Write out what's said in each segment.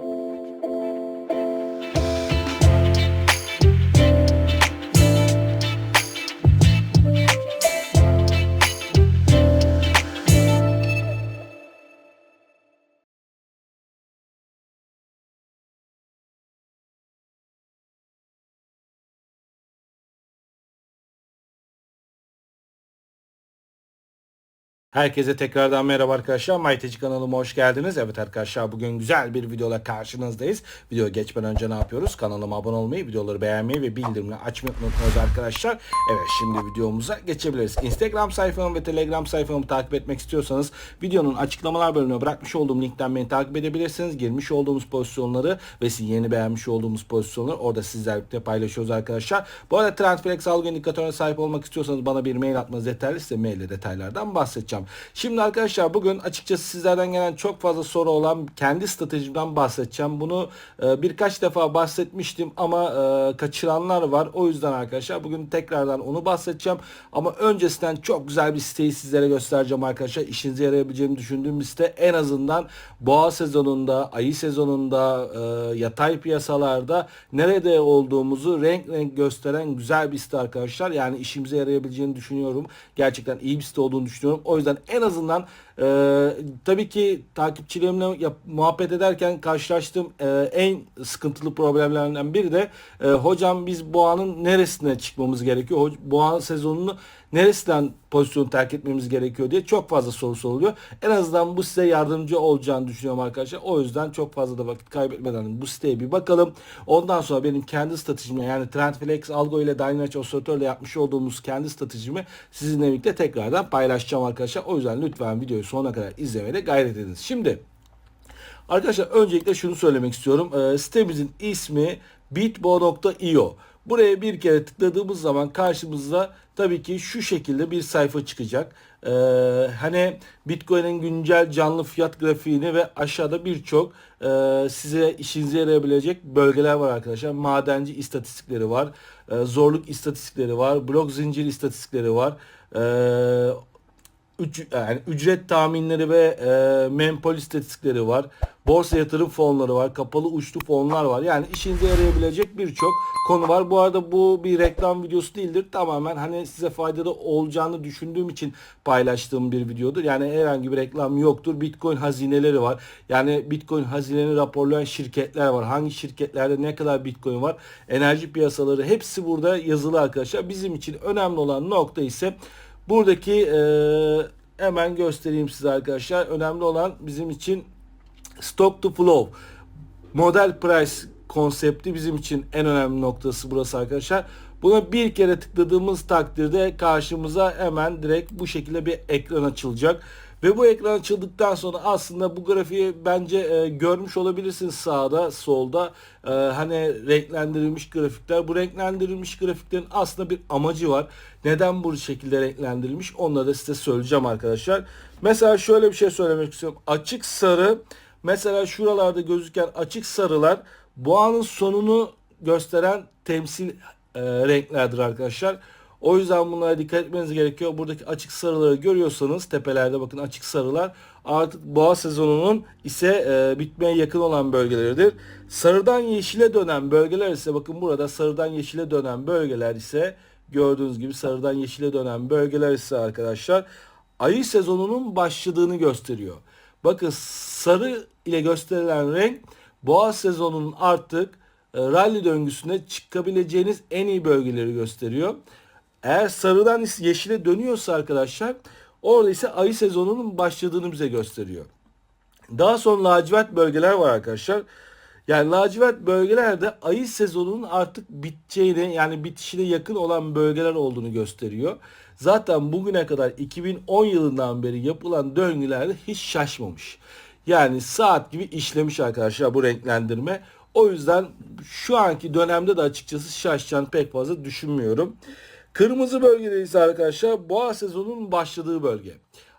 thank you Herkese tekrardan merhaba arkadaşlar. MyTeci kanalıma hoş geldiniz. Evet arkadaşlar bugün güzel bir videoyla karşınızdayız. Video geçmeden önce ne yapıyoruz? Kanalıma abone olmayı, videoları beğenmeyi ve bildirimleri açmayı unutmayınız arkadaşlar. Evet şimdi videomuza geçebiliriz. Instagram sayfamı ve Telegram sayfamı takip etmek istiyorsanız videonun açıklamalar bölümüne bırakmış olduğum linkten beni takip edebilirsiniz. Girmiş olduğumuz pozisyonları ve sizin yeni beğenmiş olduğumuz pozisyonları orada sizlerle paylaşıyoruz arkadaşlar. Bu arada Trendflex algı indikatörüne sahip olmak istiyorsanız bana bir mail atmanız yeterli. Size maille detaylardan bahsedeceğim. Şimdi arkadaşlar bugün açıkçası sizlerden gelen çok fazla soru olan kendi stratejimden bahsedeceğim. Bunu e, birkaç defa bahsetmiştim ama e, kaçıranlar var. O yüzden arkadaşlar bugün tekrardan onu bahsedeceğim. Ama öncesinden çok güzel bir siteyi sizlere göstereceğim arkadaşlar. İşinize yarayabileceğini düşündüğüm bir site. En azından boğa sezonunda, ayı sezonunda, e, yatay piyasalarda nerede olduğumuzu renk renk gösteren güzel bir site arkadaşlar. Yani işimize yarayabileceğini düşünüyorum. Gerçekten iyi bir site olduğunu düşünüyorum. O yüzden en azından e, tabii ki takipçilerimle yap, muhabbet ederken karşılaştığım e, en sıkıntılı problemlerden biri de e, hocam biz boğanın neresine çıkmamız gerekiyor? Boğa sezonunu neresinden pozisyonu terk etmemiz gerekiyor diye çok fazla soru soruluyor. En azından bu size yardımcı olacağını düşünüyorum arkadaşlar. O yüzden çok fazla da vakit kaybetmeden bu siteye bir bakalım. Ondan sonra benim kendi stratejimi yani Trendflex Algo ile Dynamic Oscillator ile yapmış olduğumuz kendi stratejimi sizinle birlikte tekrardan paylaşacağım arkadaşlar. O yüzden lütfen videoyu sonuna kadar izlemeye de gayret ediniz. Şimdi Arkadaşlar öncelikle şunu söylemek istiyorum. Ee, sitemizin ismi bitbo.io. Buraya bir kere tıkladığımız zaman karşımıza tabii ki şu şekilde bir sayfa çıkacak. Ee, hani Bitcoin'in güncel canlı fiyat grafiğini ve aşağıda birçok e, size işinize yarayabilecek bölgeler var arkadaşlar. Madenci istatistikleri var. e, zorluk istatistikleri var. Blok zincir istatistikleri var. Ee, üc- yani ücret tahminleri ve e, menpol istatistikleri var. Borsa yatırım fonları var. Kapalı uçlu fonlar var. Yani işinize yarayabilecek birçok konu var. Bu arada bu bir reklam videosu değildir. Tamamen hani size faydalı olacağını düşündüğüm için paylaştığım bir videodur. Yani herhangi bir reklam yoktur. Bitcoin hazineleri var. Yani Bitcoin hazinelerini raporlayan şirketler var. Hangi şirketlerde ne kadar Bitcoin var? Enerji piyasaları hepsi burada yazılı arkadaşlar. Bizim için önemli olan nokta ise Buradaki e, hemen göstereyim size arkadaşlar. Önemli olan bizim için stock to flow. Model price konsepti bizim için en önemli noktası burası arkadaşlar. Buna bir kere tıkladığımız takdirde karşımıza hemen direkt bu şekilde bir ekran açılacak. Ve bu ekran açıldıktan sonra aslında bu grafiği bence e, görmüş olabilirsiniz sağda solda e, hani renklendirilmiş grafikler. Bu renklendirilmiş grafiklerin aslında bir amacı var. Neden bu şekilde renklendirilmiş onları da size söyleyeceğim arkadaşlar. Mesela şöyle bir şey söylemek istiyorum. Açık sarı mesela şuralarda gözüken açık sarılar boğanın sonunu gösteren temsil e, renklerdir arkadaşlar. O yüzden bunlara dikkat etmeniz gerekiyor. Buradaki açık sarıları görüyorsanız tepelerde bakın açık sarılar artık boğa sezonunun ise e, bitmeye yakın olan bölgeleridir. Sarıdan yeşile dönen bölgeler ise bakın burada sarıdan yeşile dönen bölgeler ise gördüğünüz gibi sarıdan yeşile dönen bölgeler ise arkadaşlar ayı sezonunun başladığını gösteriyor. Bakın sarı ile gösterilen renk boğa sezonunun artık e, rally döngüsüne çıkabileceğiniz en iyi bölgeleri gösteriyor. Eğer sarıdan yeşile dönüyorsa arkadaşlar orada ise ayı sezonunun başladığını bize gösteriyor. Daha sonra lacivert bölgeler var arkadaşlar. Yani lacivert bölgelerde ayı sezonunun artık biteceğini yani bitişine yakın olan bölgeler olduğunu gösteriyor. Zaten bugüne kadar 2010 yılından beri yapılan döngülerde hiç şaşmamış. Yani saat gibi işlemiş arkadaşlar bu renklendirme. O yüzden şu anki dönemde de açıkçası şaşacağını pek fazla düşünmüyorum. Kırmızı bölgedeyiz arkadaşlar. Boğa sezonunun başladığı bölge.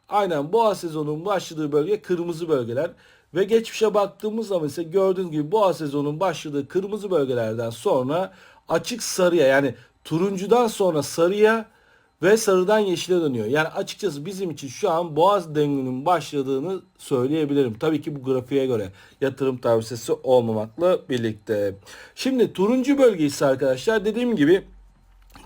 Aynen boğa sezonunun başladığı bölge kırmızı bölgeler. Ve geçmişe baktığımız zaman ise gördüğünüz gibi boğa sezonunun başladığı kırmızı bölgelerden sonra açık sarıya yani turuncudan sonra sarıya ve sarıdan yeşile dönüyor. Yani açıkçası bizim için şu an boğaz döngünün başladığını söyleyebilirim. Tabii ki bu grafiğe göre yatırım tavsiyesi olmamakla birlikte. Şimdi turuncu bölge ise arkadaşlar dediğim gibi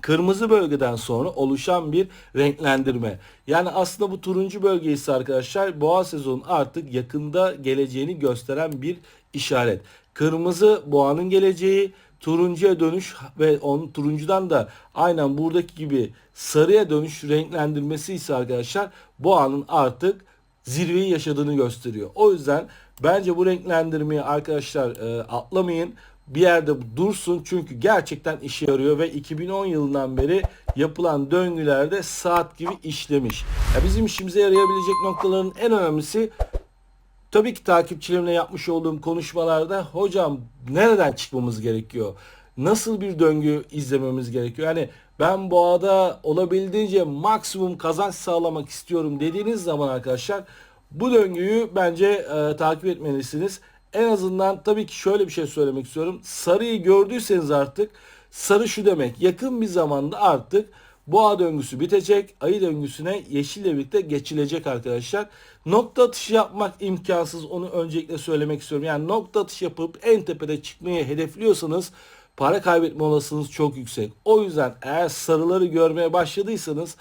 kırmızı bölgeden sonra oluşan bir renklendirme. Yani aslında bu turuncu bölge ise arkadaşlar boğa sezonun artık yakında geleceğini gösteren bir işaret. Kırmızı boğanın geleceği, turuncuya dönüş ve onun turuncudan da aynen buradaki gibi sarıya dönüş renklendirmesi ise arkadaşlar boğanın artık zirveyi yaşadığını gösteriyor. O yüzden bence bu renklendirmeyi arkadaşlar e, atlamayın. Bir yerde dursun çünkü gerçekten işe yarıyor ve 2010 yılından beri yapılan döngülerde saat gibi işlemiş. Ya bizim işimize yarayabilecek noktaların en önemlisi Tabii ki takipçilerimle yapmış olduğum konuşmalarda hocam nereden çıkmamız gerekiyor? Nasıl bir döngü izlememiz gerekiyor? Yani ben boğada olabildiğince maksimum kazanç sağlamak istiyorum dediğiniz zaman arkadaşlar bu döngüyü bence e, takip etmelisiniz. En azından tabii ki şöyle bir şey söylemek istiyorum. Sarıyı gördüyseniz artık sarı şu demek yakın bir zamanda artık Boğa döngüsü bitecek. Ayı döngüsüne yeşille birlikte geçilecek arkadaşlar. Nokta atışı yapmak imkansız. Onu öncelikle söylemek istiyorum. Yani nokta atışı yapıp en tepede çıkmayı hedefliyorsanız para kaybetme olasılığınız çok yüksek. O yüzden eğer sarıları görmeye başladıysanız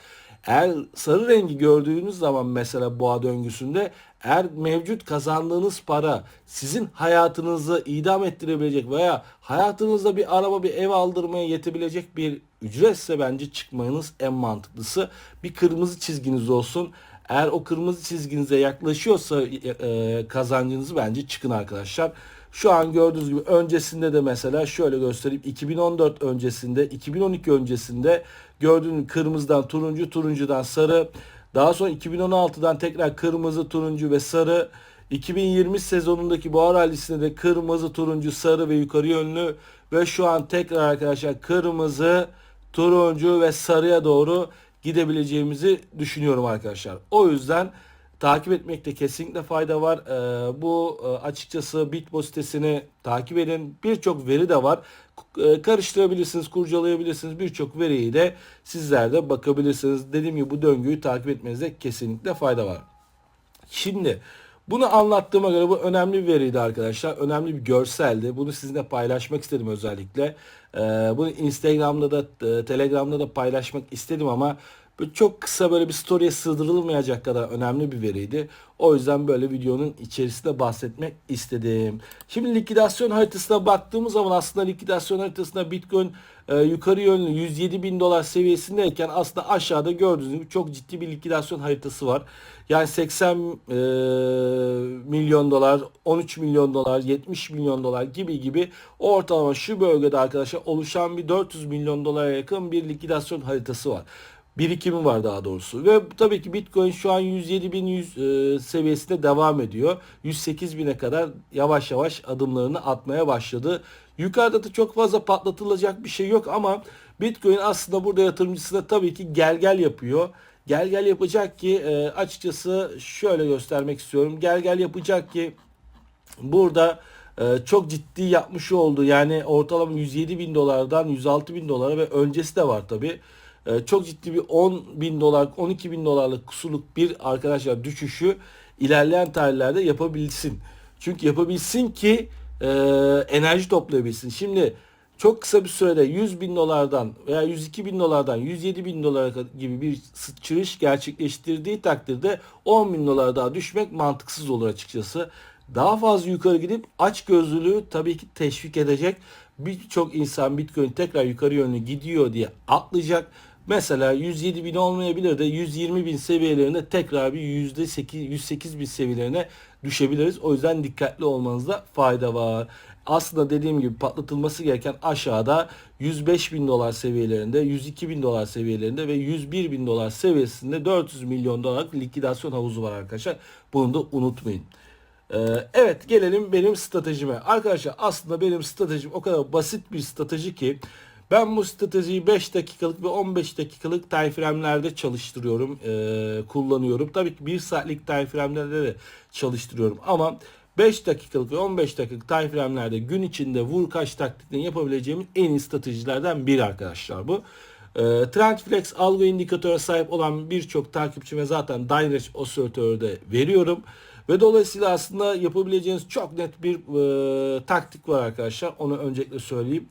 eğer sarı rengi gördüğünüz zaman mesela boğa döngüsünde eğer mevcut kazandığınız para sizin hayatınızı idam ettirebilecek veya hayatınızda bir araba bir ev aldırmaya yetebilecek bir ücretse bence çıkmanız en mantıklısı. Bir kırmızı çizginiz olsun. Eğer o kırmızı çizginize yaklaşıyorsa e, kazancınızı bence çıkın arkadaşlar. Şu an gördüğünüz gibi öncesinde de mesela şöyle göstereyim. 2014 öncesinde, 2012 öncesinde gördüğünüz kırmızıdan turuncu, turuncudan sarı. Daha sonra 2016'dan tekrar kırmızı, turuncu ve sarı. 2020 sezonundaki buhar rallisinde de kırmızı, turuncu, sarı ve yukarı yönlü. Ve şu an tekrar arkadaşlar kırmızı, turuncu ve sarıya doğru gidebileceğimizi düşünüyorum arkadaşlar. O yüzden takip etmekte kesinlikle fayda var. Ee, bu e, açıkçası Bitbo sitesini takip edin. Birçok veri de var. E, karıştırabilirsiniz, kurcalayabilirsiniz. Birçok veriyi de sizler de bakabilirsiniz. Dediğim gibi bu döngüyü takip etmenizde kesinlikle fayda var. Şimdi bunu anlattığıma göre bu önemli bir veriydi arkadaşlar. Önemli bir görseldi. Bunu sizinle paylaşmak istedim özellikle. Ee, bunu Instagram'da da e, Telegram'da da paylaşmak istedim ama Böyle çok kısa böyle bir story'e sığdırılmayacak kadar önemli bir veriydi. O yüzden böyle videonun içerisinde bahsetmek istedim. Şimdi likidasyon haritasına baktığımız zaman aslında likidasyon haritasında Bitcoin e, yukarı yönlü 107 bin dolar seviyesindeyken aslında aşağıda gördüğünüz gibi çok ciddi bir likidasyon haritası var. Yani 80 e, milyon dolar, 13 milyon dolar, 70 milyon dolar gibi gibi ortalama şu bölgede arkadaşlar oluşan bir 400 milyon dolara yakın bir likidasyon haritası var birikimi var daha doğrusu. Ve tabii ki Bitcoin şu an 107.100 e, seviyesinde devam ediyor. 108.000'e kadar yavaş yavaş adımlarını atmaya başladı. Yukarıda da çok fazla patlatılacak bir şey yok ama Bitcoin aslında burada yatırımcısı da tabii ki gel gel yapıyor. Gel gel yapacak ki e, açıkçası şöyle göstermek istiyorum. Gel gel yapacak ki burada e, çok ciddi yapmış oldu. Yani ortalama 107 bin dolardan 106 bin dolara ve öncesi de var tabii e, çok ciddi bir 10 bin dolar 12 bin dolarlık kusurluk bir arkadaşlar düşüşü ilerleyen tarihlerde yapabilsin. Çünkü yapabilsin ki e, enerji toplayabilsin. Şimdi çok kısa bir sürede 100 bin dolardan veya 102 bin dolardan 107 bin dolara gibi bir sıçrış gerçekleştirdiği takdirde 10 bin dolara daha düşmek mantıksız olur açıkçası. Daha fazla yukarı gidip aç gözlülüğü tabii ki teşvik edecek. Birçok insan Bitcoin tekrar yukarı yönlü gidiyor diye atlayacak Mesela 107 bin olmayabilir de 120 bin seviyelerinde tekrar bir %8, 108 bin seviyelerine düşebiliriz. O yüzden dikkatli olmanızda fayda var. Aslında dediğim gibi patlatılması gereken aşağıda 105 bin dolar seviyelerinde, 102 bin dolar seviyelerinde ve 101 bin dolar seviyesinde 400 milyon dolarlık likidasyon havuzu var arkadaşlar. Bunu da unutmayın. Ee, evet gelelim benim stratejime. Arkadaşlar aslında benim stratejim o kadar basit bir strateji ki ben bu stratejiyi 5 dakikalık ve 15 dakikalık timeframe'lerde çalıştırıyorum, e, kullanıyorum. Tabii ki 1 saatlik timeframe'lerde de çalıştırıyorum ama 5 dakikalık ve 15 dakikalık timeframe'lerde gün içinde vur kaç taktiklerini yapabileceğimiz en iyi stratejilerden biri arkadaşlar bu. E, Trendflex algı indikatörü sahip olan birçok takipçime zaten Dynex osilatörü de veriyorum. Ve dolayısıyla aslında yapabileceğiniz çok net bir e, taktik var arkadaşlar. Onu öncelikle söyleyeyim.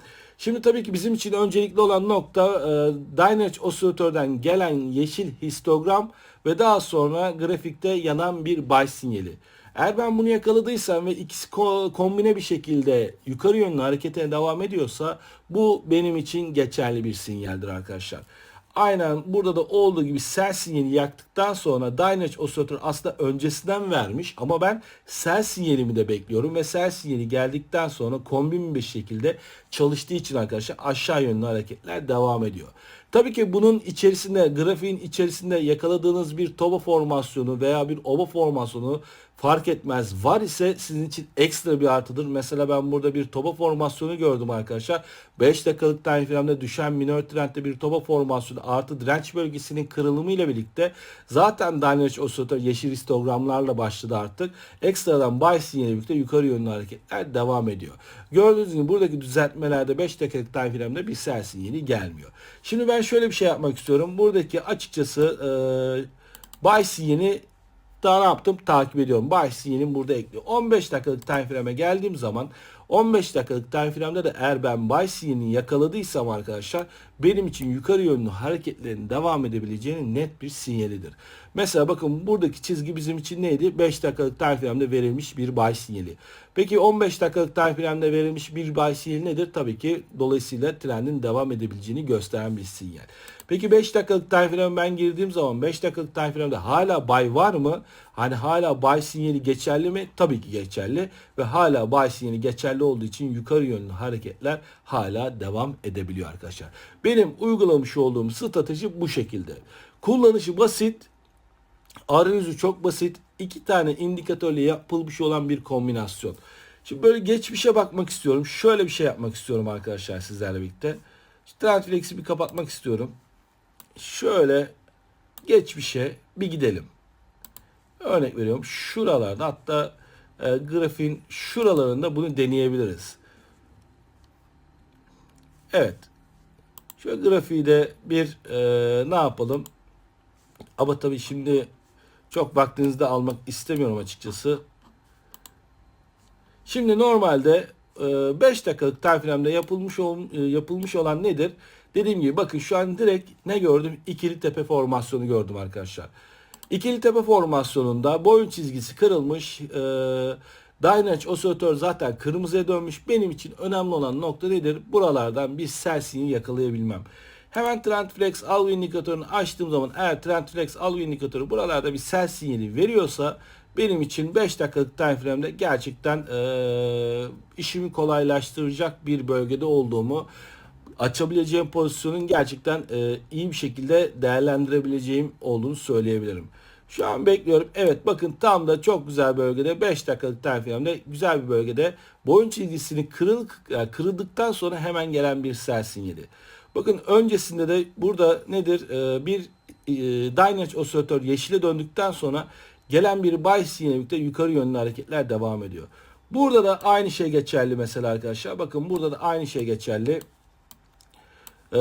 Şimdi tabii ki bizim için öncelikli olan nokta e, Dynex osilatörden gelen yeşil histogram ve daha sonra grafikte yanan bir buy sinyali. Eğer ben bunu yakaladıysam ve ikisi ko- kombine bir şekilde yukarı yönlü harekete devam ediyorsa bu benim için geçerli bir sinyaldir arkadaşlar. Aynen burada da olduğu gibi sell sinyali yaktıktan sonra Dynex osilatör aslında öncesinden vermiş ama ben sell sinyalimi de bekliyorum ve sell sinyali geldikten sonra kombin bir şekilde çalıştığı için arkadaşlar aşağı yönlü hareketler devam ediyor. Tabii ki bunun içerisinde grafiğin içerisinde yakaladığınız bir toba formasyonu veya bir oba formasyonu fark etmez. Var ise sizin için ekstra bir artıdır. Mesela ben burada bir toba formasyonu gördüm arkadaşlar. 5 dakikalık time düşen minor trendde bir toba formasyonu artı direnç bölgesinin kırılımı ile birlikte zaten Dynex osilatör yeşil histogramlarla başladı artık. Ekstradan buy sinyali birlikte yukarı yönlü hareketler devam ediyor. Gördüğünüz gibi buradaki düzeltmelerde 5 dakikalık frame'de bir sell sinyali gelmiyor. Şimdi ben şöyle bir şey yapmak istiyorum. Buradaki açıkçası e, buy sinyali daha ne yaptım? Takip ediyorum. Buy sinyalini burada ekliyor. 15 dakikalık time frame'e geldiğim zaman 15 dakikalık time frame'de de eğer ben buy sinyalini yakaladıysam arkadaşlar benim için yukarı yönlü hareketlerin devam edebileceğinin net bir sinyalidir. Mesela bakın buradaki çizgi bizim için neydi? 5 dakikalık time frame'de verilmiş bir buy sinyali. Peki 15 dakikalık time frame'de verilmiş bir buy sinyali nedir? Tabii ki dolayısıyla trendin devam edebileceğini gösteren bir sinyal. Peki 5 dakikalık time frame ben girdiğim zaman 5 dakikalık time frame'de hala buy var mı? Hani hala buy sinyali geçerli mi? Tabii ki geçerli ve hala buy sinyali geçerli olduğu için yukarı yönlü hareketler hala devam edebiliyor arkadaşlar. Benim uygulamış olduğum strateji bu şekilde. Kullanışı basit, arayüzü çok basit. iki tane indikatörle yapılmış olan bir kombinasyon. Şimdi böyle geçmişe bakmak istiyorum. Şöyle bir şey yapmak istiyorum arkadaşlar sizlerle birlikte. Trendflex'i bir kapatmak istiyorum. Şöyle geçmişe bir gidelim. Örnek veriyorum. Şuralarda hatta e, grafiğin şuralarında bunu deneyebiliriz. Evet. Şöyle grafiği de bir e, ne yapalım? Ama tabii şimdi çok vaktinizi de almak istemiyorum açıkçası. Şimdi normalde 5 dakikalık time yapılmış, ol, e, yapılmış olan nedir? Dediğim gibi bakın şu an direkt ne gördüm? İkili tepe formasyonu gördüm arkadaşlar. İkili tepe formasyonunda boyun çizgisi kırılmış. E, Dynex osilatör zaten kırmızıya dönmüş. Benim için önemli olan nokta nedir? Buralardan bir sell sinyali yakalayabilmem. Hemen Trendflex algı indikatörünü açtığım zaman eğer Trendflex algı indikatörü buralarda bir sell sinyali veriyorsa benim için 5 dakikalık time frame'de gerçekten e, işimi kolaylaştıracak bir bölgede olduğumu açabileceğim pozisyonun gerçekten e, iyi bir şekilde değerlendirebileceğim olduğunu söyleyebilirim. Şu an bekliyorum. Evet bakın tam da çok güzel bölgede 5 dakikalık frame'de güzel bir bölgede boyun çizgisini kırıl, kırıldıktan sonra hemen gelen bir sell sinyali. Bakın öncesinde de burada nedir? Ee, bir e, Dynex osilatör yeşile döndükten sonra gelen bir buy sinyali birlikte yukarı yönlü hareketler devam ediyor. Burada da aynı şey geçerli mesela arkadaşlar. Bakın burada da aynı şey geçerli. Ee,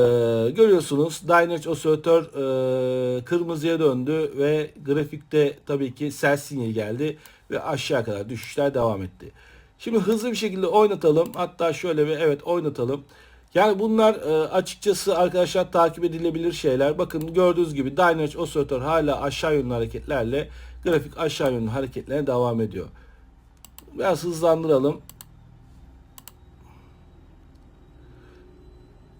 görüyorsunuz Dynex osilatör e, kırmızıya döndü ve grafikte tabii ki sell sinyali geldi ve aşağı kadar düşüşler devam etti. Şimdi hızlı bir şekilde oynatalım. Hatta şöyle bir evet oynatalım. Yani bunlar e, açıkçası arkadaşlar takip edilebilir şeyler. Bakın gördüğünüz gibi Dynex osilatör hala aşağı yönlü hareketlerle grafik aşağı yönlü hareketlerine devam ediyor. Biraz hızlandıralım.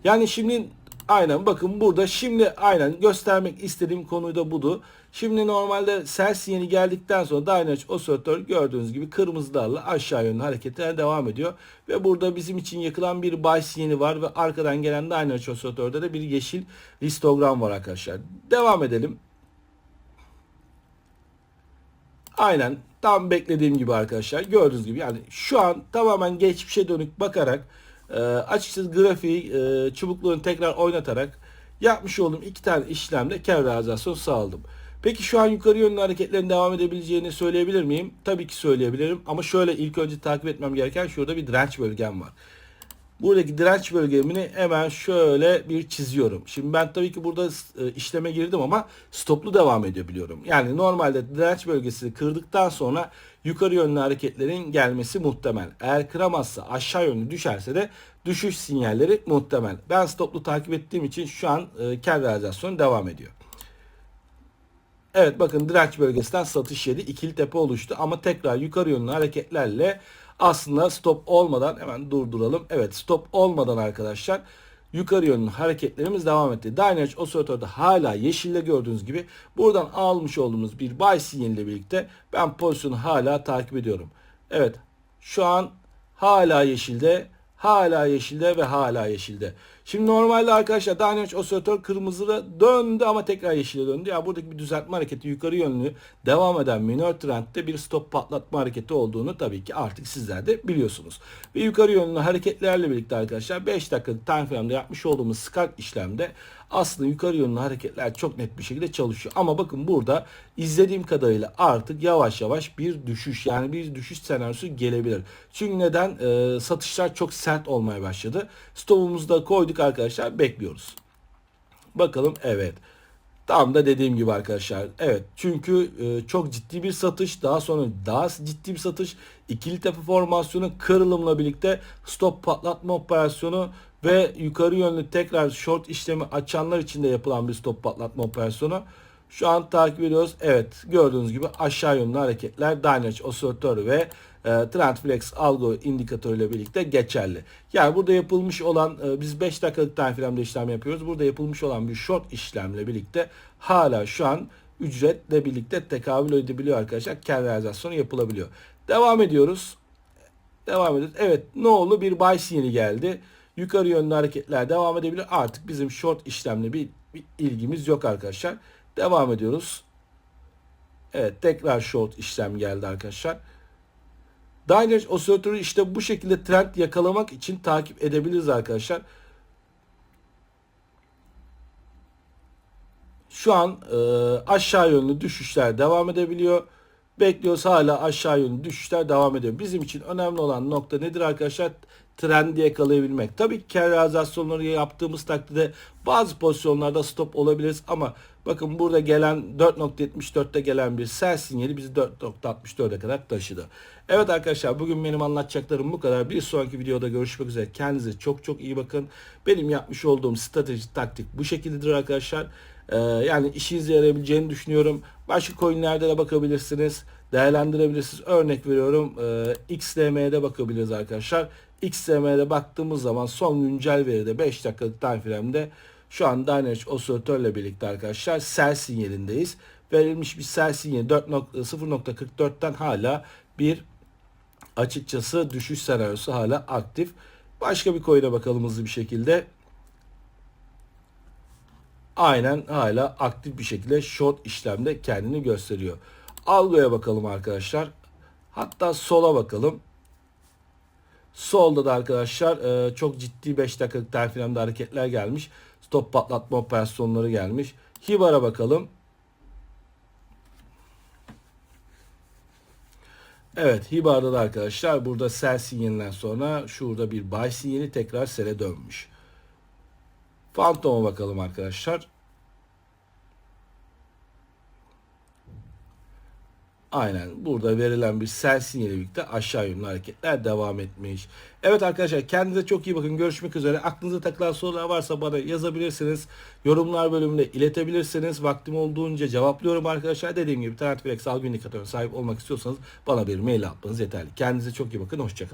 Yani şimdi aynen bakın burada şimdi aynen göstermek istediğim konuyu da budu. Şimdi normalde sell sinyali geldikten sonra Dynex osilatör gördüğünüz gibi kırmızılarla aşağı yönlü hareketine devam ediyor. Ve burada bizim için yakılan bir buy sinyali var ve arkadan gelen Dynex osilatörde de bir yeşil histogram var arkadaşlar. Devam edelim. Aynen tam beklediğim gibi arkadaşlar. Gördüğünüz gibi yani şu an tamamen geçmişe dönük bakarak e, açıkçası grafiği e, çubukluğunu tekrar oynatarak yapmış olduğum iki tane işlemde kar realizasyon sağladım. Peki şu an yukarı yönlü hareketlerin devam edebileceğini söyleyebilir miyim? Tabii ki söyleyebilirim ama şöyle ilk önce takip etmem gereken şurada bir direnç bölgem var. Buradaki direnç bölgemini hemen şöyle bir çiziyorum. Şimdi ben tabii ki burada e, işleme girdim ama stoplu devam ediyor biliyorum. Yani normalde direnç bölgesini kırdıktan sonra yukarı yönlü hareketlerin gelmesi muhtemel. Eğer kıramazsa aşağı yönlü düşerse de düşüş sinyalleri muhtemel. Ben stoplu takip ettiğim için şu an e, kar realizasyonu devam ediyor. Evet bakın direnç bölgesinden satış yedi. ikili tepe oluştu ama tekrar yukarı yönlü hareketlerle aslında stop olmadan hemen durduralım. Evet stop olmadan arkadaşlar yukarı yönlü hareketlerimiz devam etti. Dynamitch osilatörde hala yeşille gördüğünüz gibi buradan almış olduğumuz bir buy sinyaliyle birlikte ben pozisyonu hala takip ediyorum. Evet şu an hala yeşilde hala yeşilde ve hala yeşilde. Şimdi normalde arkadaşlar Dynamitch osilatör kırmızıda döndü ama tekrar yeşile döndü. Ya buradaki bir düzeltme hareketi yukarı yönlü devam eden minor trendde bir stop patlatma hareketi olduğunu tabii ki artık sizler de biliyorsunuz. Ve yukarı yönlü hareketlerle birlikte arkadaşlar 5 dakikalık time frame'de yapmış olduğumuz scalp işlemde aslında yukarı yönlü hareketler çok net bir şekilde çalışıyor. Ama bakın burada izlediğim kadarıyla artık yavaş yavaş bir düşüş yani bir düşüş senaryosu gelebilir. Çünkü neden? Ee, satışlar çok sert olmaya başladı. Stopumuzu da koyduk arkadaşlar bekliyoruz. Bakalım evet. Tam da dediğim gibi arkadaşlar. Evet çünkü e, çok ciddi bir satış daha sonra daha ciddi bir satış ikili tepe formasyonu kırılımla birlikte stop patlatma operasyonu ve yukarı yönlü tekrar short işlemi açanlar için de yapılan bir stop patlatma operasyonu. Şu an takip ediyoruz. Evet gördüğünüz gibi aşağı yönlü hareketler Dynamitch osilatör ve e, Trendflex algo indikatörüyle birlikte geçerli. Yani burada yapılmış olan e, biz 5 dakikalık time frame'de işlem yapıyoruz. Burada yapılmış olan bir short işlemle birlikte hala şu an ücretle birlikte tekabül edebiliyor arkadaşlar. Kar realizasyonu yapılabiliyor. Devam ediyoruz. Devam ediyoruz. Evet ne oldu? Bir buy sinyali geldi. Yukarı yönlü hareketler devam edebilir. Artık bizim short işlemle bir, bir ilgimiz yok arkadaşlar. Devam ediyoruz. Evet tekrar short işlem geldi arkadaşlar. Dynamitch osilatörü işte bu şekilde trend yakalamak için takip edebiliriz arkadaşlar. Şu an e, aşağı yönlü düşüşler devam edebiliyor. Bekliyoruz hala aşağı yönlü düşüşler devam ediyor. Bizim için önemli olan nokta nedir arkadaşlar? Trendi yakalayabilmek. Tabii ki kar realizasyonları yaptığımız takdirde bazı pozisyonlarda stop olabiliriz ama bakın burada gelen 4.74'te gelen bir sell sinyali bizi 4.64'e kadar taşıdı. Evet arkadaşlar bugün benim anlatacaklarım bu kadar. Bir sonraki videoda görüşmek üzere. Kendinize çok çok iyi bakın. Benim yapmış olduğum strateji taktik bu şekildedir arkadaşlar. Ee, yani işinize yarayabileceğini düşünüyorum. Başka coinlerde de bakabilirsiniz. Değerlendirebilirsiniz. Örnek veriyorum e, XLM'de bakabiliriz arkadaşlar. XLM'de baktığımız zaman son güncel veride 5 dakikalık time frame'de şu an Dynamitch osilatörle birlikte arkadaşlar sell sinyalindeyiz. Verilmiş bir sell sinyali 0.44'ten hala bir açıkçası düşüş senaryosu hala aktif. Başka bir coin'e bakalım hızlı bir şekilde aynen hala aktif bir şekilde short işlemde kendini gösteriyor. Algoya bakalım arkadaşlar. Hatta sola bakalım. Solda da arkadaşlar e, çok ciddi 5 dakikalık frame'de hareketler gelmiş. Stop patlatma operasyonları gelmiş. Hibar'a bakalım. Evet Hibar'da da arkadaşlar burada sell sinyalinden sonra şurada bir buy sinyali tekrar sell'e dönmüş. Phantom'a bakalım arkadaşlar. Aynen burada verilen bir sell sinyali birlikte aşağı yönlü hareketler devam etmiş. Evet arkadaşlar kendinize çok iyi bakın. Görüşmek üzere. Aklınıza takılan sorular varsa bana yazabilirsiniz. Yorumlar bölümünde iletebilirsiniz. Vaktim olduğunca cevaplıyorum arkadaşlar. Dediğim gibi Flex algı indikatörüne sahip olmak istiyorsanız bana bir mail atmanız yeterli. Kendinize çok iyi bakın. Hoşçakalın.